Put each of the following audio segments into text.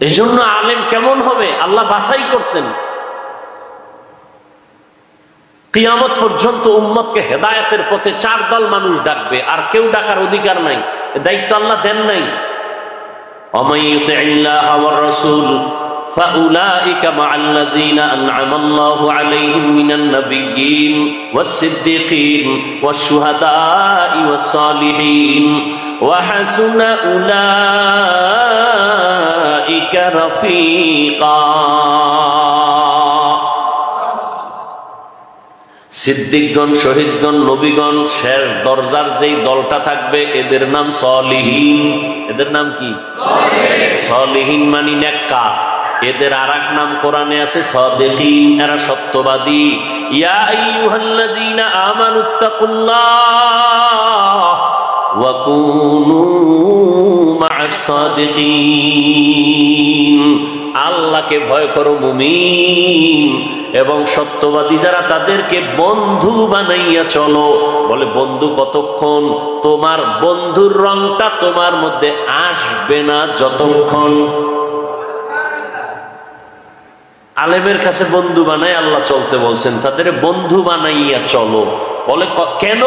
এই জন্য আলেম কেমন হবে আল্লাহ বাছাই করছেন কিয়ামত পর্যন্ত উম্মতকে হেদায়তের পথে চার দল মানুষ ডাকবে আর কেউ ডাকার অধিকার নাই এ দায়িত্ব আল্লাহ দেন নাই ومن يطع الله والرسول فأولئك مع الذين أنعم الله عليهم من النبيين والصديقين والشهداء والصالحين وحسن أولئك رفيقا সিদ্দিকগণ শহীদগণ নবীগণ শেষ দরজার যেই দলটা থাকবে এদের নাম সলিহীন এদের নাম কি সলিহীন মানি নেককা এদের আর এক নাম কোরআনে আছে সদেহীন এরা সত্যবাদী ইয়া আইয়ুহাল্লাযীনা আমানুত্তাকুল্লাহ আল্লাহকে ভয় করো মুমিন। এবং সত্যবাদী যারা তাদেরকে বন্ধু বানাইয়া চলো। বলে, বন্ধু কতক্ষণ? তোমার বন্ধুর রংটা তোমার মধ্যে আসবে না যতক্ষণ। আলেমের কাছে বন্ধু বানাই আল্লাহ চলতে বলছেন, তাদের বন্ধু বানাইয়া চলো। বলে কেন?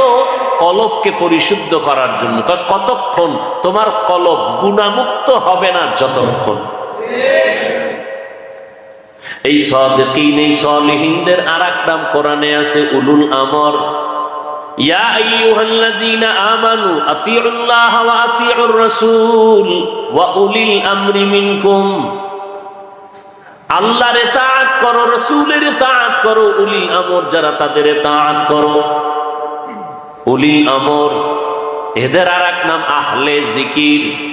কলবকে পরিশুদ্ধ করার জন্য। কতক্ষণ? তোমার কলব গুণামুক্ত হবে না যতক্ষণ? এই সদিন এই সলিহিনদের আর এক নাম কোরআনে আছে, উলুল আমর। ইয়া আইয়ুহাল্লাযীনা আমানু আতিউল্লাহ ওয়া আতিউর রাসূল উলিল আমরি মিনকুম। আল্লাহর তাআত করো, রাসূলের তাআত করো, উলিল আমর যারা তাদের তাআত করো। উলিল আমর, এদের আর এক নাম আহলে জিকির।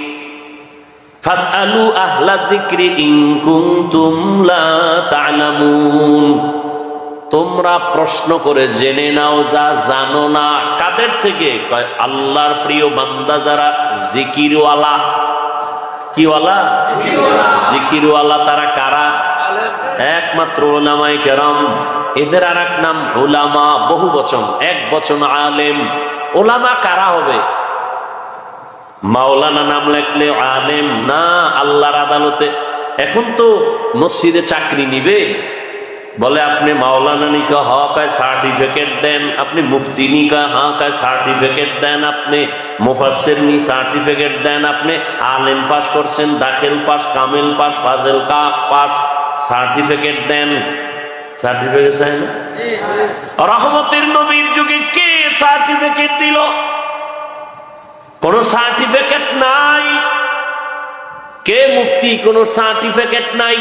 তোমরা প্রশ্ন করে জেনে নাও, যা জানো না। কাদের থেকে? আল্লাহর প্রিয় বান্দা যারা জিকিরওয়ালা। কিওয়ালা? জিকিরওয়ালা তারা কারা? একমাত্র ওলামাই কেরাম। এদের আর এক নাম ওলামা বহু বচন, এক বচন আলেম। ওলামা কারা হবে? মাওলানা নাম লেখলে আলেম না আল্লাহর আদালতে? এখন তো মসজিদে চাকরি নিবে। বলে, আপনি মাওলানা নিকা হকায় সার্টিফিকেট দেন। আপনি মুফতি নিকা হকায় সার্টিফিকেট দেন। আপনি মুফাসের নি, সার্টিফিকেট দেন। আপনি আলেম পাস করছেন, দাখিল পাস কামিল পাস ফাজেল কা পাস সার্টিফিকেট দেন। সার্টিফিকেট চাই না? রহমতের নবীর যুগে কে সার্টিফিকেট দিল? কোন সার্টিফিকেট নাই। কে মুফতি কোন সার্টিফিকেট নাই।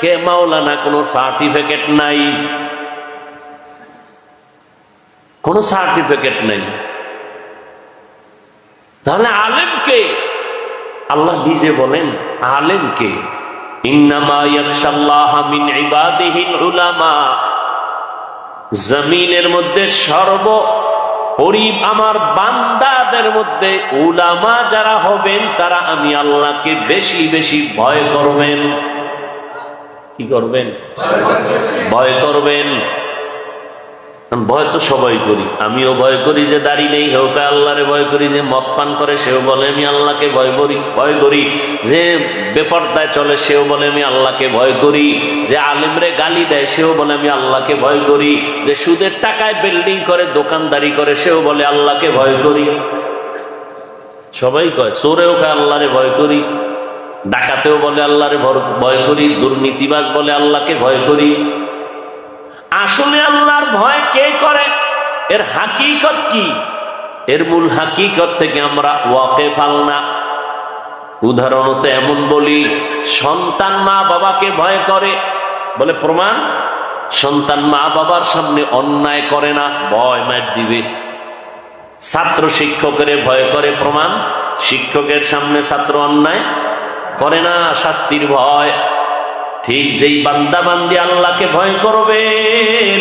কে মাওলানা কোন সার্টিফিকেট নাই। কোন সার্টিফিকেট নাই। তাহলে আলেম কে? আল্লাহ নিজে বলেন আলেম কে? মিন জমিনের মধ্যে সর্ব গরিব আমার বান্দাদের মধ্যে উলামা যারা হবেন, তারা আমি আল্লাহকে বেশি বেশি ভয় করবেন। কি করবেন? ভয় করবেন। ভয় তো সবাই করি। আমিও ভয় করি যে দাড়ি নেই হেউকে আল্লাহরে ভয় করি যে মদ পান করে, সেও বলে আমি আল্লাহকে ভয় করি ভয় করি। যে বেপর্দায় চলে, সেও বলে আমি আল্লাহকে ভয় করি। যে আলিমরে গালি দেয়, সেও বলে আমি আল্লাহকে ভয় করি। যে সুদের টাকায় বিল্ডিং করে, দোকানদারি করে, সেও বলে আল্লাহকে ভয় করি। সবাই কয়, চোরেও কয় আল্লাহরে ভয় করি। ডাকাতেও বলে আল্লাহরে ভয় করি। দুর্নীতিবাজ বলে আল্লাহকে ভয় করি। আসলে আল্লাহর ভয় কে করে? এর হাকিকত কি? এর মূল হাকিকত থেকে আমরা ওয়াকে ফালনা উদাহরণত এমন বলি, সন্তান মা বাবাকে ভয় করে। বলে প্রমাণ, সন্তান মা বাবার সামনে অন্যায় করে না, ভয় মার দিবে। ছাত্র শিক্ষকের ভয় করে প্রমাণ, শিক্ষকের সামনে ছাত্র অন্যায় করে না, শাস্তির ভয়। ঠিক যেই বান্দা বান্দি আল্লাহকে ভয় করবেন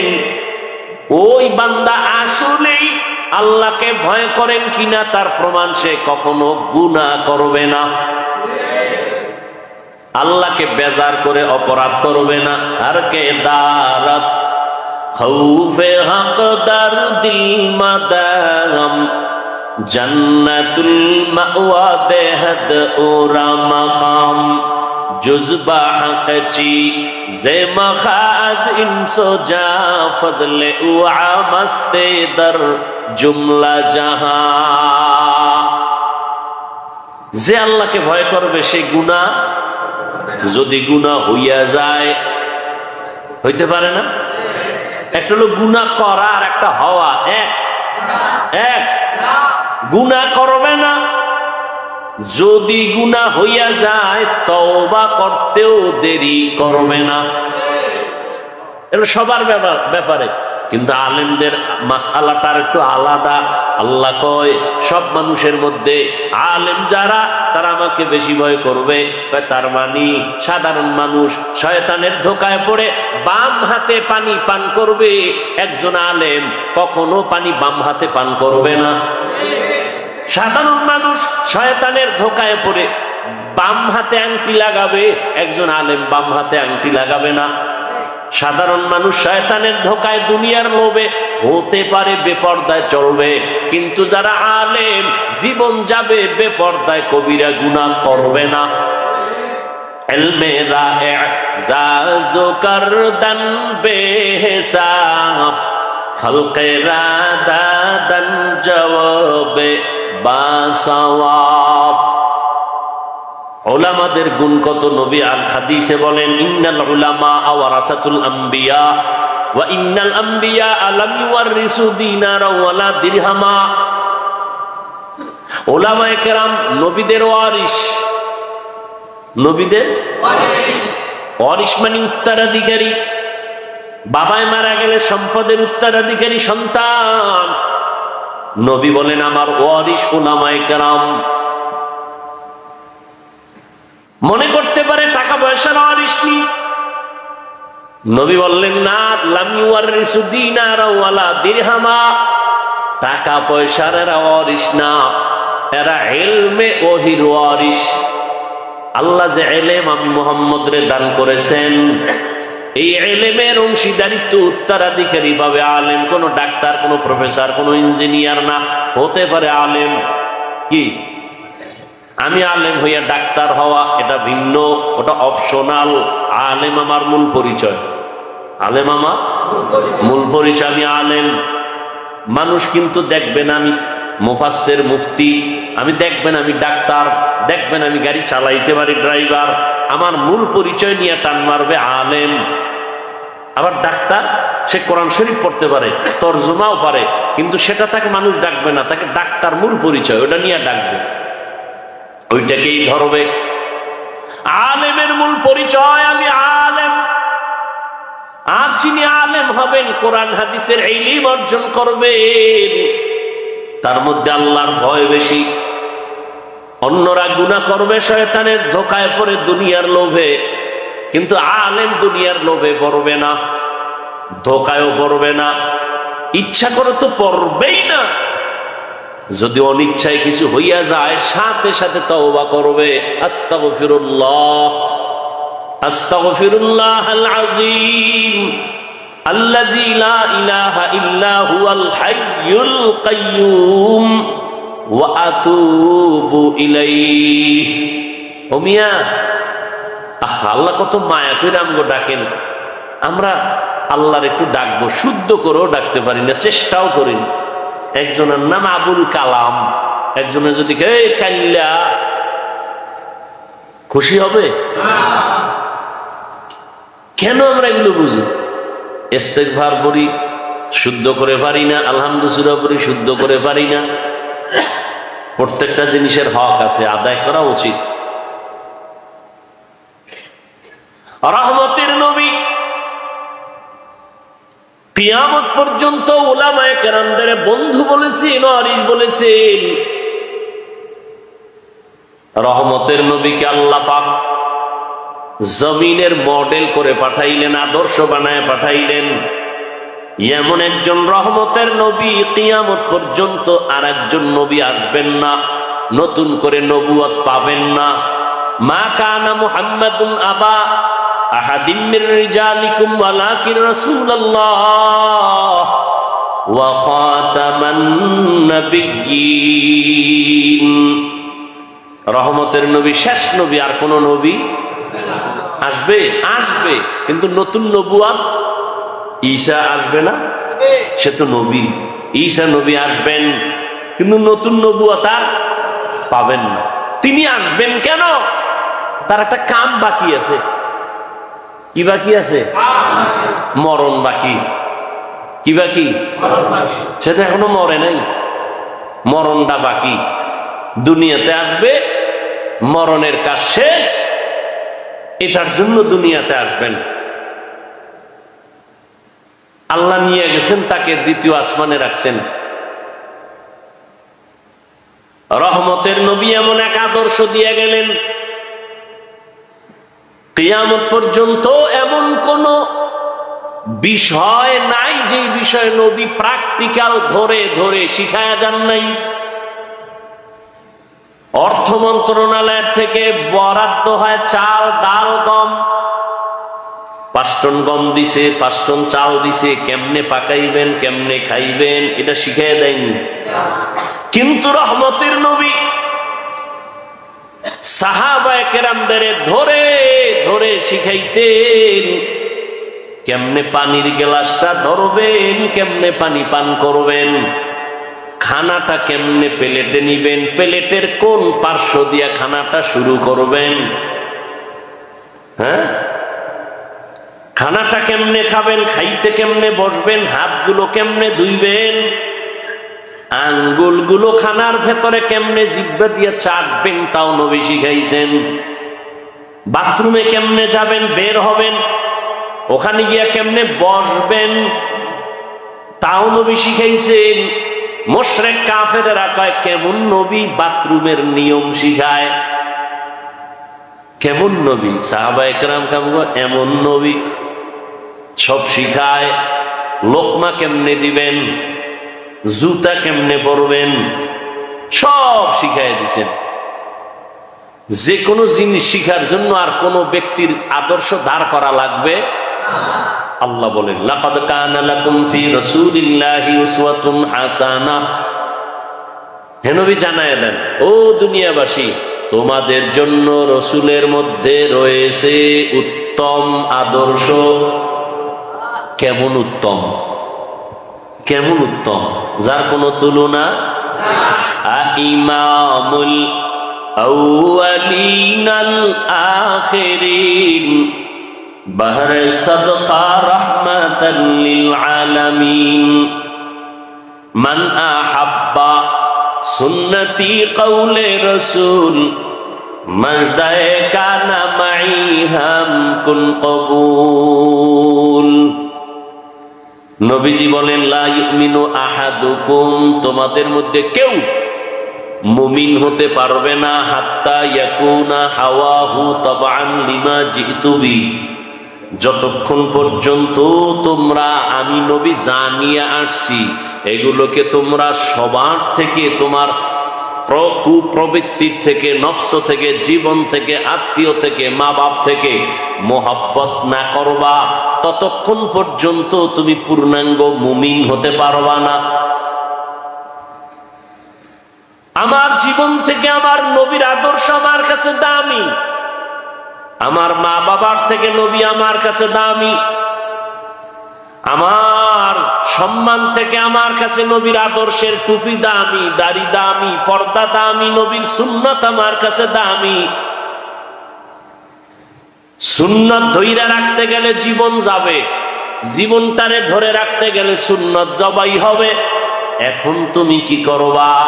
ওই বান্দা আসলেই আল্লাহকে ভয় করেন কিনা তার প্রমাণ সে কখনো গুণা করবে না। আল্লাহকে বেজার করে অপরাধ করবে না। আর কে দারাত? দিল মাদাম, জান্নাতুল মাওয়া দেহদ ওরা মাকাম। জুজবা হাঁকচি জে মখাজ ইনসো যা ফজলে উআ মস্তে দর জুমলা জাহা। যে আল্লাহকে ভয় করবে সে গুণা যদি গুণা হইয়া যায় হইতে পারে না? একটা হলো গুণা করা আর একটা হওয়া এক। এক। গুণা করবে না। যদি গুণা হইয়া যায়, তওবা করতেও দেরি করবে না। এটা সবার ব্যাপার কিন্তু আলেমদের মাসালাটার একটু আলাদা। আল্লাহ কয়, সব মানুষের মধ্যে আলেম যারা, তারা আমাকে বেশি ভয় করবে। তার মানে সাধারণ মানুষ শয়তানের ধোকায় পড়ে, বাম হাতে পানি পান করবে। একজন আলেম কখনো পানি বাম হাতে পান করবে না। সাধারণ মানুষ শয়তানের ধোকায় পড়ে। বাম হাতে আংটি লাগাবে, একজন আলেম বাম হাতে আংটি লাগাবে না। সাধারণ মানুষ শয়তানের ধোকায় দুনিয়ার লোভে হতে পারে, বেপর্দায় চলবে। কিন্তু যারা আলেম, জীবন যাবে বেপর্দায়, কবিরা গুনাহ করবে না। খলকে রাদাদন জবাবে বাসওয়াব ওলামাদের গুণ কত? নবী আল হাদিসে বলেন, ইন্নাল উলামা আওয়ারাসাতুল আম্বিয়া, ওয়া ইন্নাল আম্বিয়া আলাম ইউয়ারিসু দিনারা ওয়ালা দিরহামা। ওলামায়ে কেরাম নবীদের ওয়ারিস নবীদের ওয়ারিস মানে উত্তরাধিকারী। বাবায় মারা গেলে সম্পদের উত্তরাধিকারী সন্তান। নবী বলেন, আমার ওয়ারিস ওলামায়ে কেরাম মনে করতে পারে টাকা পয়সার অরিস নেই নবী বললেন, না দিরহামা। টাকা পয়সার এরা অরিস না, এরা এলমে ওহির ওয়ারিস আল্লাহ যে এলেম আমি মোহাম্মদ রে দান করেছেন এই এলেমের অংশীদারিত্ব উত্তরাধিকারী ভাবে আলেম, কোনো ডাক্তার, কোনো প্রফেসর, কোনো ইঞ্জিনিয়ার না, হতে পারে আলেম। কি? আমি আলেম হইয়া ডাক্তার হওয়া এটা ভিন্ন, ওটা অপশনাল আলেম আমার মূল পরিচয়। আলেম আমার মূল পরিচয়, আমি আলেম। মানুষ কিন্তু দেখবেন আমি মুফাসের মুফতি, আমি দেখবেন আমি ডাক্তার দেখবেন আমি গাড়ি চালাইতে পারি ড্রাইভার। আমার মূল পরিচয় নিয়ে টান মারবে আলেম। আবার ডাক্তার, সে কোরআন শরীফ পড়তে পারে, তর্জমাও পারে, কিন্তু সেটা তাকে মানুষ ডাকবে না, তাকে ডাক্তার মূল পরিচয়, ওটা নিয়ে ডাকবে। ওইটাকেই ধরবে। আলেমের মূল পরিচয়, আমি আলেম। আর যিনি আলেম হবেন, কোরআন হাদিসের ইলিম অর্জন করবেন। তার মধ্যে আল্লাহর ভয় বেশি। অন্যরা গুণা করবে, শয়তানের ধোকায় পড়ে দুনিয়ার লোভে। কিন্তু আলেম দুনিয়ার লোভে পড়বে না, ধোকায়ও পড়বে না, ইচ্ছা করে তো পড়বেই না। যদি অনিচ্ছায় কিছু হইয়া যায়, সাথে সাথে তওবা করবে। আস্তাগফিরুল্লাহ আস্তাগফিরুল্লাহ আল্লাহ কত মায়া করে আমগো ডাকেন। আমরা আল্লাহর একটু ডাকবো, শুদ্ধ করেও ডাকতে পারি না, চেষ্টাও করি একজনের নাম আবুল কালাম, একজনে যদি কাল্লা খুশি হবে? কেন আমরা এগুলো বুঝি? ইস্তেকভার করি শুদ্ধ করে পারি না আলহামদুসুরা পড়ি, শুদ্ধ করে পারি না। প্রত্যেকটা জিনিসের হক আছে, আদায় করা উচিত। রহমতের নবী। কিয়ামত পর্যন্ত ওলামায় কেরামদের বন্ধু বলেছেন অরিস বলেছেন, রহমতের নবীকে আল্লাহ পাক জমিনের মডেল করে পাঠাইলেন, আদর্শ বানায় পাঠাইলেন। এমন একজন রহমতের নবী, কিয়ামত পর্যন্ত আর একজন নবী আসবেন না, নতুন করে নবুয়ত পাবেন না। মা কানা মুহাম্মাদুন আবা আহাদিম রহমতের নবী, শেষ নবী, আর কোন নবী আসবে? আসবে। কিন্তু নতুন নবুয়াত ঈসা আসবে না? সে তো নবী। ঈসা নবী আসবেন, কিন্তু নতুন নবুয়াত আর পাবেন না। তিনি আসবেন কেন? তার একটা কাম বাকি আছে। কি বাকি আছে? মরণ বাকি। কি বাকি? সেটা এখনও মরে নাই। মরণটা বাকি। দুনিয়াতে আসবে, মরণের কাজ শেষ। এটার জন্য দুনিয়াতে আসবেন। আল্লাহ নিয়ে গেছেন, তাকে দ্বিতীয় আসমানে রাখছেন। রহমতের নবী এমন এক আদর্শ দিয়ে গেলেন। কিয়ামত পর্যন্ত এমন কোন বিষয় নাই যে বিষয় নবী প্র্যাকটিক্যাল ধরে ধরে শিখায়া যান নাই। অর্থ মন্ত্রণালয়ের থেকে বরাদ্দ হয় চাল, ডাল, গম। পাঁচ টন গম দিছে পাঁচ টন চাল দিছে, কেমনে পাকাইবেন, কেমনে খাইবেন, এটা শিখাই দেয়নি। কিন্তু রহমতের নবী সাহাবায় কেরামদের ধরে ধরে শিখাইতেন, কেমনে পানির গ্লাসটা ধরবেন, কেমনে পানি পান করবেন, খানাটা কেমনে প্লেটে নিবেন, প্লেটের কোন পার্শ্ব দিয়া খানাটা শুরু করবেন হ্যাঁ? খানাটা কেমনে খাবেন, খাইতে কেমনে বসবেন, হাতগুলো কেমনে ধুইবেন আঙ্গুলগুলো খানার ভেতরে কেমনে জিব্বা দিয়ে চাটবেন তাও নবী শিখাইছেন। বাথরুমে কেমনে যাবেন, বের হবেন, ওখানে গিয়া কেমনে বসবেন, তাও নবী শিখাইছেন। মোশরেক কাফের কয়, কেমন নবী বাথরুমের নিয়ম শিখায়? কেমন নবী? সাহাবা একরাম কামগ এমন নবী সব শিখায়, লোকমা কেমনে দিবেন? জুতা কেমনে পরবেন? সব শিখাই দিছেন। যে কোনো জিনিস শিখার জন্য আর কোন ব্যক্তির আদর্শ দাঁড় করা লাগবে? আল্লাহ বলেন, লাকাদ কানা লাকুম ফি রাসূলিল্লাহি উসওয়াতুন হাসানাহ হে জানায় দেন, ও দুনিয়াবাসী, তোমাদের জন্য রসুলের মধ্যে রয়েছে উত্তম আদর্শ। কেমন উত্তম? কেমন উত্তম যার কোনো তুলনা ইমামুল আউয়ালিনাল আখিরিন بهر صدقة رحمة للعالمين من أحب سنتي قول رسول مجدئ كان معي هم كن قبول নবীজি বলেন, লা ইউমিনু আহাদুকুম। তোমাদের মধ্যে কেউ মুমিন হতে পারবে না। হাত্তা ইয়াকুনা হাওয়াহু তাবান লিমা জিতুবি যতক্ষণ পর্যন্ত তোমরা, আমি নবী জানিয়ে আসছি, এগুলোকে তোমরা সবার থেকে, তোমার কুপ্রবৃত্তির থেকে, নফস থেকে, জীবন থেকে, আত্মীয় থেকে মা বাপ থেকে মোহাব্বত না করবা। ততক্ষণ পর্যন্ত তুমি পূর্ণাঙ্গ মুমিন হতে পারবা না। আমার জীবন থেকে আমার নবীর আদর্শ আমার কাছে দামি। আমার মা বাবার থেকে নবী আমার কাছে দামি। আমার সম্মান থেকে আমার কাছে নবীর আদর্শের টুপি দামি, দাড়ি দামি, পর্দা দামি, নবীর সুন্নত আমার কাছে দামি। সুন্নত ধৈরা রাখতে গেলে জীবন যাবে। জীবনটারে ধরে রাখতে গেলে সুন্নত জবাই হবে। এখন তুমি কি করবা?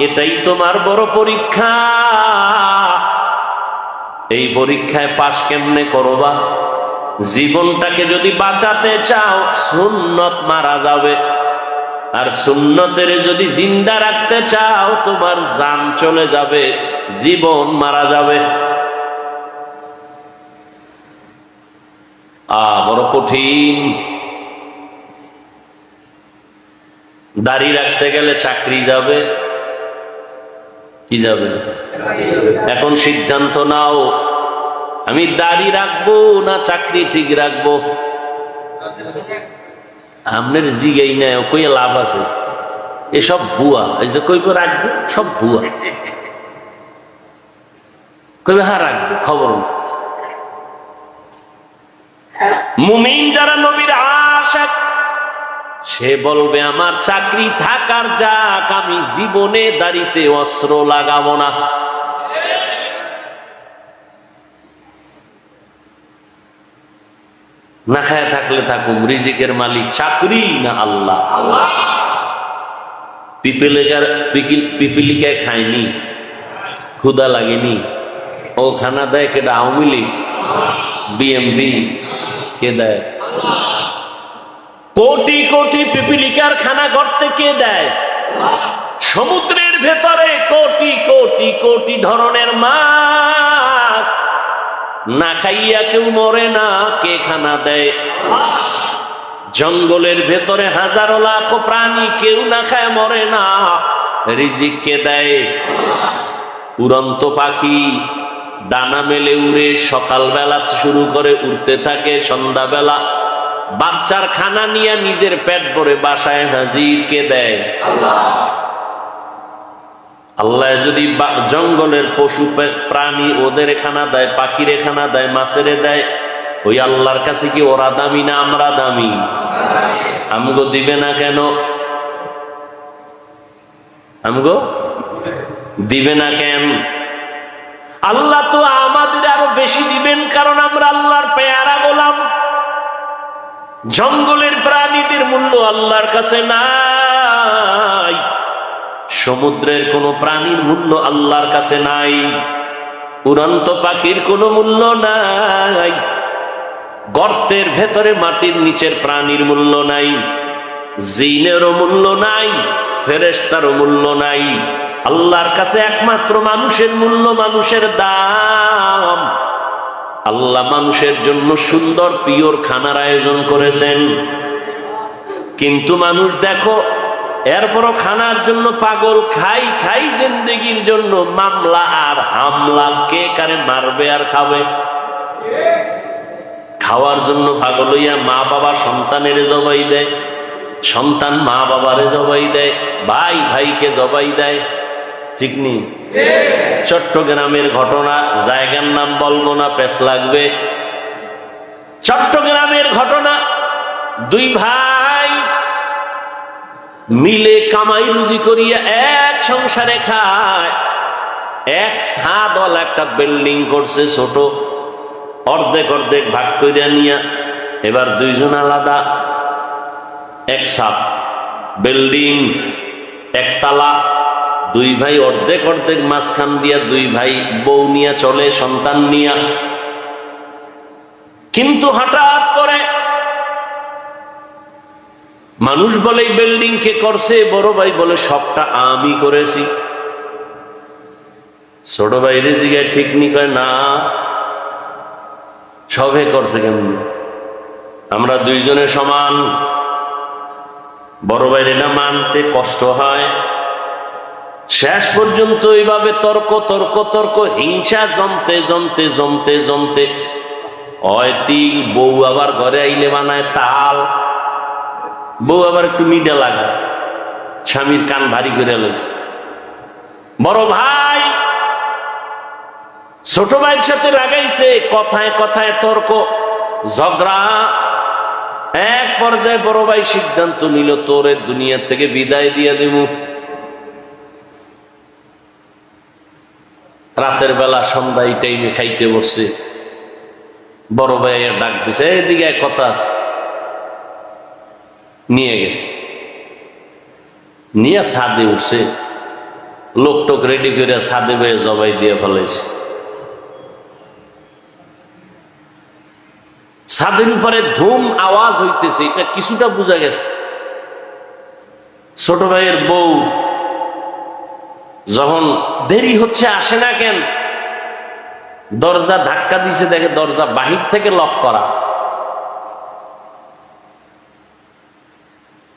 এটাই তোমার বড় পরীক্ষা। এই পরীক্ষায় পাশ কেমনে করবা? জীবনটাকে যদি বাঁচাতে চাও, সুন্নত মারা যাবে। আর সুন্নতের যদি জিন্দা রাখতে চাও, তোমার জান চলে যাবে, জীবন মারা যাবে। বড় কঠিন। দাড়ি রাখতে গেলে চাকরি যাবে। কি যাবে? এখন সিদ্ধান্ত নাও, আমি দাড়ি রাখব না চাকরি ঠিক রাখব। আপনার জিগাই নাই কইয়া লাভ আছে। এসব বুয়া, এই যে কইব রাখব, সব বুয়া। কইবে হ্যাঁ রাখব, খবর নেই। মুমিন যারা নবীর আশেক, সে বলবে, আমার চাকরি থাকার যাক, আমি জীবনে দাড়িতে অস্ত্র লাগাবো না। না খায় থাকলে থাকুম রিজিকের মালিক চাকরি না আল্লাহ? আল্লাহ পিপিলিকার পিপিলিকায় খায়নি ক্ষুদা লাগেনি। ও খানা দেয় কেটা আওয়ামী লীগ বিএমপি কে দেয়? কোটি কোটি পিপিলিকার খানা গর্তে কে দেয়? সমুদ্রের ভেতরে কোটি কোটি কোটি ধরনের মাছ। না খাইয়া কেউ মরে, না কে খানা দেয়? জঙ্গলের ভেতরে হাজারো লাখ প্রাণী কেউ না খায়, মরে না। রিজিক কে দেয়? উড়ন্ত পাখি ডানা মেলে উড়ে সকালবেলা শুরু করে উড়তে থাকে, সন্ধ্যাবেলা। বাচ্চার খানা নিয়ে নিজের পেট ভরে বাসায় হাজির কে দেয়। আল্লাহ যদি জঙ্গলের পশু প্রাণী ওদের খানা দেয়, পাখির খানা দেয়, মাছের দেয়, ওই আল্লাহর কাছে কি ওরা দামি না আমরা দামি? আমগো দিবে না কেন? আমগো দিবে না কেন? আল্লাহ তো আমাদের আরও বেশি দিবেন, কারণ আমরা আল্লাহর পেয়ারা গোলাম। জঙ্গলের প্রাণীদের মূল্য আল্লাহর কাছে নাই। সমুদ্রের কোনো প্রাণীর মূল্য আল্লাহর কাছে নাই। উড়ন্ত পাখির কোনো মূল্য নাই। গর্তের ভেতরে মাটির নিচের প্রাণীর মূল্য নাই। জিনেরও মূল্য নাই ফেরেস্তারও মূল্য নাই। আল্লাহর কাছে একমাত্র মানুষের মূল্য মানুষের দাম। আল্লাহ মানুষের জন্য সুন্দর পিওর খানার আয়োজন করেছেন। কিন্তু মানুষ দেখো, এরপরও খানার জন্য পাগল, খাই খাই জিন্দগির জন্য মামলা আর হামলা। কে কারে মারবে আর খাবে? খাওয়ার জন্য পাগল হইয়া মা বাবা সন্তানের জবাই দেয়, সন্তান মা বাবারে জবাই দেয়, ভাই, ভাইকে জবাই দেয়। ঠিক নেই চট্টগ্রামের ঘটনা, জায়গার নাম বলব না পেশ লাগবে। চট্টগ্রামের ঘটনা, দুই ভাই মিলে কামাই রুজি করিয়া এক সংসারে খায়। এক ছাদল একটা বিল্ডিং করছে ছোট, অর্ধেক অর্ধেক ভাগ করিয়া নিয়া, এবার দুইজন আলাদা। এক সাপ বিল্ডিং, একতলা দুই ভাই অর্ধেক অর্ধেক মাঝখান দিয়া দুই ভাই বউ নিয়া চলে, সন্তান নিয়া। কিন্তু হঠাৎ করে মানুষ বলে বিল্ডিং কে করছে? বড় ভাই বলে, সবটা আমি করেছি। ছোট ভাই রে জিগায় ঠিক নি কয়, না, সবে করছে কেমন? আমরা দুইজনে সমান। বড় ভাইরে না মানতে কষ্ট হয়। শেষ পর্যন্ত এইভাবে তর্ক তর্ক তর্ক, হিংসা জমতে জমতে জমতে জমতে। অয়তিল বউ আবার ঘরে আইলে বানায় তাল। বউ আবার একটু মিডা লাগা স্বামীর কান ভারী করে লইছে। বড় ভাই, ছোট ভাইয়ের সাথে লাগাইছে। কথায় কথায় তর্ক, ঝগড়া। এক পর্যায়ে বড় ভাই সিদ্ধান্ত নিল, তোরে দুনিয়া থেকে বিদায় দিয়ে দিব। রাতের বেলা সন্ধ্যা এই টাইমে খাইতে বসছে। বড় ভাইয়ের ডাক দিছে, এদিকে কথা আছে। নিয়ে গেছে। নিয়ে ছাদে উঠছে। লোকটোক রেডি করে ছাদে বেয়ে জবাই দিয়ে ফেলাইছে। ছাদের উপরে ধুম আওয়াজ হইতেছে, এটা কিছুটা বোঝা গেছে। ছোট ভাইয়ের বউ যখন দেরি হচ্ছে, আসে না কেন? দরজা ধাক্কা দিছে, দেখে দরজা বাহির থেকে লক করা।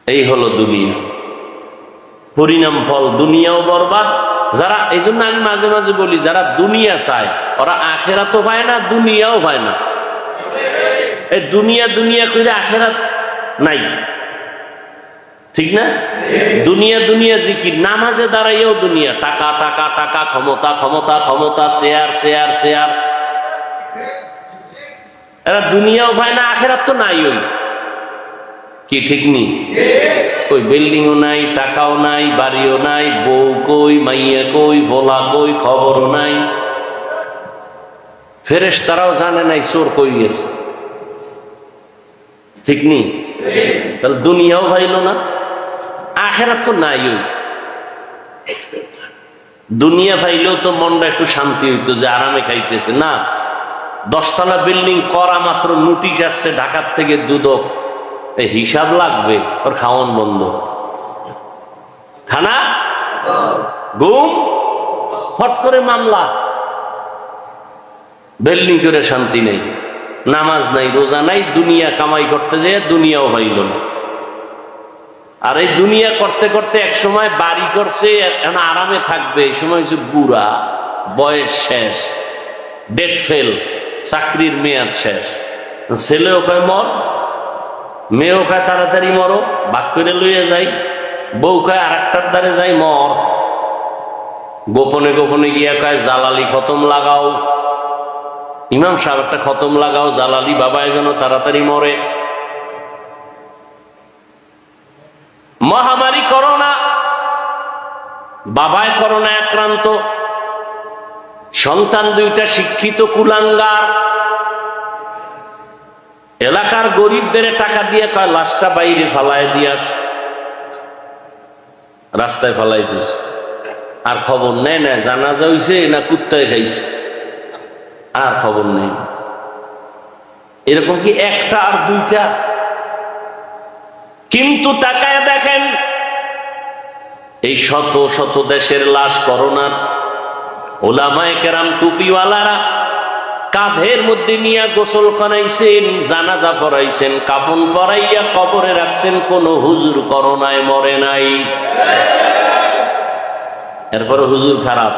এই হলো দুনিয়া। পরিণাম ফল দুনিয়াও বরবাদ। যারা এই জন্য আমি মাঝে মাঝে বলি, যারা দুনিয়া চায়, ওরা আখেরা তো পায় না, দুনিয়াও পায় না। এই দুনিয়া দুনিয়া করে আখেরাত নাই। ঠিক না? দুনিয়া দুনিয়া জিকির, নামাজে দাঁড়াইও দুনিয়া। টাকা টাকা টাকা, ক্ষমতা ক্ষমতা ক্ষমতা, শেয়ার শেয়ার শেয়ার। এরা দুনিয়াও ভাই না, আখেরাত তো নাই ওই। কি ঠিক নি? ওই বিল্ডিংও নাই, টাকাও নাই, বাড়িও নাই, বউ কই, মাইয়া কই, ভোলা কই, খবরও নাই। ফেরেশ তারাও জানে নাই, চোর কই গেছে। ঠিক নি? তাহলে দুনিয়াও ভাইল না। আখেরাত তো নাই। দুনিয়া পাইলেও তো মনটা একটু শান্তি হইতো যে আরামে খাইতেছে। না, দশতলা বিল্ডিং করা মাত্র নোটিশ আসছে ঢাকার থেকে দুদক। হিসাব লাগবে, ওর খাওয়ান বন্ধ। খানা? ঘুম? হট করে মামলা। বিল্ডিং করে শান্তি নেই। নামাজ নাই, রোজা নাই, দুনিয়া কামাই করতে যেয়ে দুনিয়াও হইল না। আর এই দুনিয়া করতে করতে এক সময় বাড়ি করছে আরামে থাকবে। এই সময় হচ্ছে বুড়া, বয়স শেষ ডেট ফেল চাকরির মেয়াদ শেষ। ছেলে কয়, মর। মেয়ে কয়, তাড়াতাড়ি মরো। বাক করে লইয়া যাই। বউ কয় আর একটার দ্বারে যাই, মর। গোপনে গোপনে গিয়া কয়, জালালি খতম লাগাও। ইমাম সাহেব একটা খতম লাগাও, জালালি বাবায় যেন তাড়াতাড়ি মরে। মহামারী করোনা, বাবায় করোনা আক্রান্ত, সন্তান দুইটা শিক্ষিত, কুলাঙ্গার। এলাকার গরিবদের টাকা দিয়ে কয়, লাশটা বাইরে ফালায় দিয়াস। রাস্তায় ফালাই দিস আর খবর নেয় না, জানাজা হইছে না কুত্তায় খাইছে। আর খবর নেই। এরকম কি একটা আর দুইটা? কিন্তু তাকায় দেখেন, এই শত শত দেশের লাশ করোনার ওলামায় কেরাম টুপিওয়ালারা কাঁধের মধ্যে নিয়ে গোসল করাইছেন, জানাজা পড়াইছেন, কাফন পরাইয়া কবরে রাখছেন, কোন হুজুর করোনায় মরে নাই। এরপরে হুজুর খারাপ।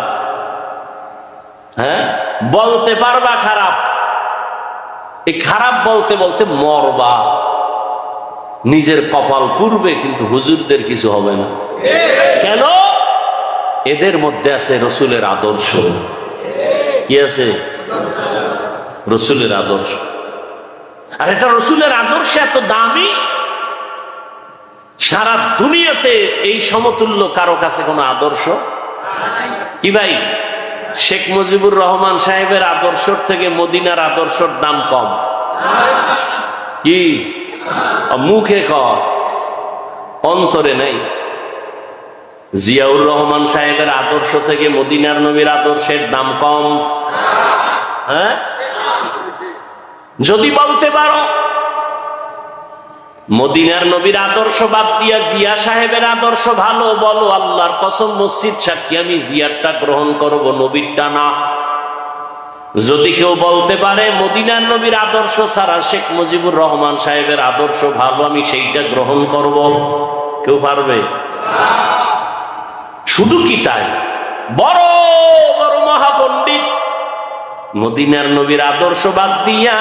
হ্যাঁ? বলতে পারবা খারাপ। এই খারাপ বলতে বলতে মরবা। নিজের কপাল পূর্বে কিন্তু হুজুরদের কিছু হবে না। কেন? এদের মধ্যে আছে রসুলের আদর্শ। কি আছে? রসুলের আদর্শ। আর এটা রসুলের আদর্শ এত দামি? সারা দুনিয়াতে এই সমতুল্য কারও কাছে কোনো আদর্শ? কি ভাই? শেখ মুজিবুর রহমান সাহেবের আদর্শর থেকে মদিনার আদর্শর দাম কম। কি? মুখে ক অন্তরে নাই। জিয়াউর রহমান সাহেবের আদর্শ থেকে মদিনার নবীর আদর্শের দাম কম। হ্যাঁ? যদি বলতে পারো, মদিনার নবীর আদর্শ বাদ দিয়া জিয়া সাহেবের আদর্শ ভালো, বলো আল্লাহর কসম মসজিদ সাক্ষী, আমি জিয়ারটা গ্রহণ করব নবীরটা না যদি কেউ বলতে পারে, মদিনার নবীর আদর্শ ছাড়া শেখ মুজিবুর রহমান সাহেবের আদর্শ ভালো, আমি সেইটা গ্রহণ করব। কেউ পারবে? শুধু কি তাই? বড় বড় মহাপণ্ডিত। মদিনার নবীর আদর্শ বাদ দিয়া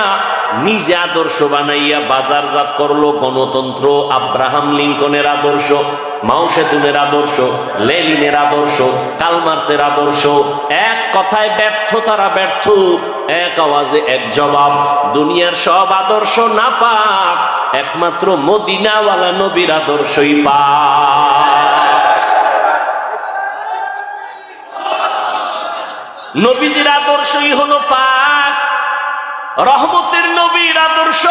নিজে আদর্শ বানাইয়া বাজারজাত করল গণতন্ত্র, আব্রাহাম লিঙ্কনের আদর্শ। মাউসেতুনের আদর্শ, লেলিনের আদর্শ, কালমার্সের আদর্শ, এক কথায় ব্যর্থ তারা ব্যর্থ, এক আওয়াজে এক জবাব, দুনিয়ার সব আদর্শ না পাক, একমাত্র মদিনাওয়ালা নবীর আদর্শই পাক। নবীজির আদর্শই হলো পাক, রহমতের নবীর আদর্শ।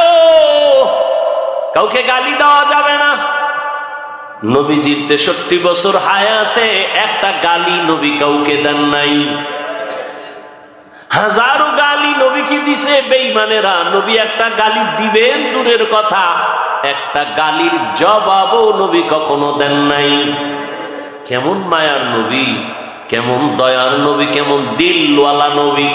কাউকে গালি দেওয়া যাবে না। নবীজির তেষট্টি বছর হায়াতে একটা গালি নবী কাউকে দেন নাই। হাজারো গালি নবীকে দিছে বেইমানেরা নবী একটা গালি দিবেন, দূরের কথা। একটা গালির জবাবও নবী কখনো দেন নাই। কেমন মায়ার নবী, কেমন দয়ার নবী, কেমন দিলওয়ালা নবী।